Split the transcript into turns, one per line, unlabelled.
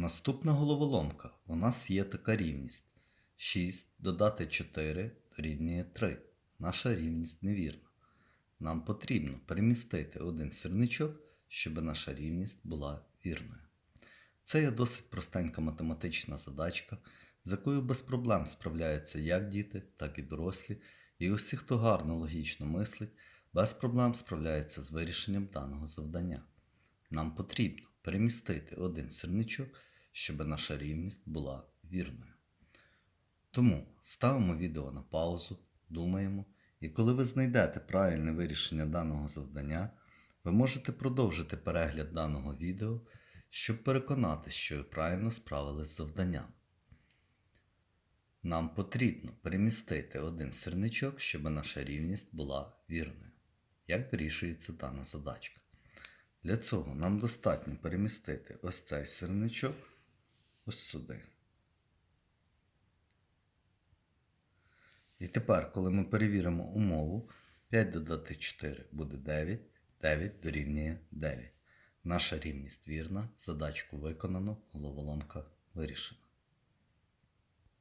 Наступна головоломка. У нас є така рівність. 6 додати 4 дорівнює 3. Наша рівність невірна. Нам потрібно перемістити один сірничок, щоб наша рівність була вірною. Це є досить простенька математична задачка, з якою без проблем справляються як діти, так і дорослі, і усі, хто гарно логічно мислить, без проблем справляються з вирішенням даного завдання. Нам потрібно перемістити один сірничок, щоб наша рівність була вірною. Тому ставимо відео на паузу, думаємо, і коли ви знайдете правильне вирішення даного завдання, ви можете продовжити перегляд даного відео, щоб переконатися, що ви правильно справились з завданням. Нам потрібно перемістити один сірничок, щоб наша рівність була вірною. Як вирішується дана задачка? Для цього нам достатньо перемістити ось цей сирничок ось сюди. І тепер, коли ми перевіримо умову, 5 додати 4 буде 9, 9 дорівнює 9. Наша рівність вірна, задачку виконано, головоломка вирішена.